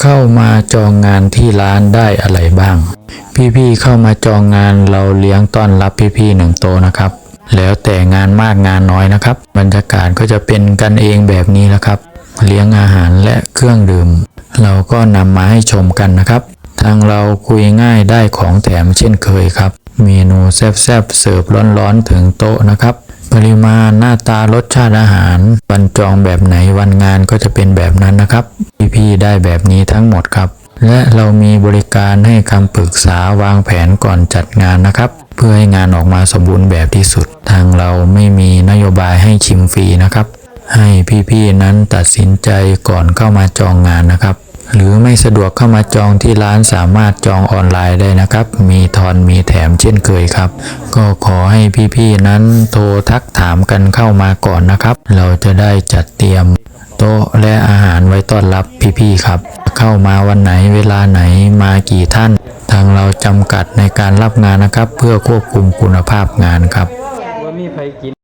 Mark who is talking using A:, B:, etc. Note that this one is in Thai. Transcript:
A: เข้ามาจองงานที่ร้านได้อะไรบ้าง พี่ๆเข้ามาจองงานเราเลี้ยงต้อนรับพี่ๆหนึ่งโตนะครับ แล้วแต่งานมากงานน้อยนะครับ บรรยากาศก็จะเป็นกันเองแบบนี้แหละครับ เลี้ยงอาหารและเครื่องดื่ม เราก็นำมาให้ชมกันนะครับทางเราคุยง่ายได้ของแถมเช่นเคยครับ เมนูแซ่บๆเสิร์ฟร้อนๆถึงโต๊ะนะครับ ปริมาณหน้าตารสชาติอาหาร วันจองแบบไหนวันงานก็จะเป็นแบบนั้นนะครับ พี่ๆได้แบบนี้ทั้งหมดครับ และเรามีบริการให้คำปรึกษาวางแผนก่อนจัดงานนะครับ เพื่อให้งานออกมาสมบูรณ์แบบที่สุด ทางเราไม่มีนโยบายให้ชิมฟรีนะครับ ให้พี่ๆนั้นตัดสินใจก่อนเข้ามาจองงานนะครับ หรือไม่สะดวกเข้ามาจองที่ร้านสามารถจองออนไลน์ได้นะครับ มีทอนมีแถมเช่นเคยครับ ก็ขอให้พี่ๆนั้นโทรทักถามกันเข้ามาก่อนนะครับ เราจะได้จัดเตรียม โต๊ะและอาหารไว้ต้อนรับพี่ๆครับ เข้ามาวันไหนเวลาไหนมากี่ท่าน ทางเราจำกัดในการรับงานนะครับ เพื่อควบคุมคุณภาพงานครับ
B: ว่ามีไผกิน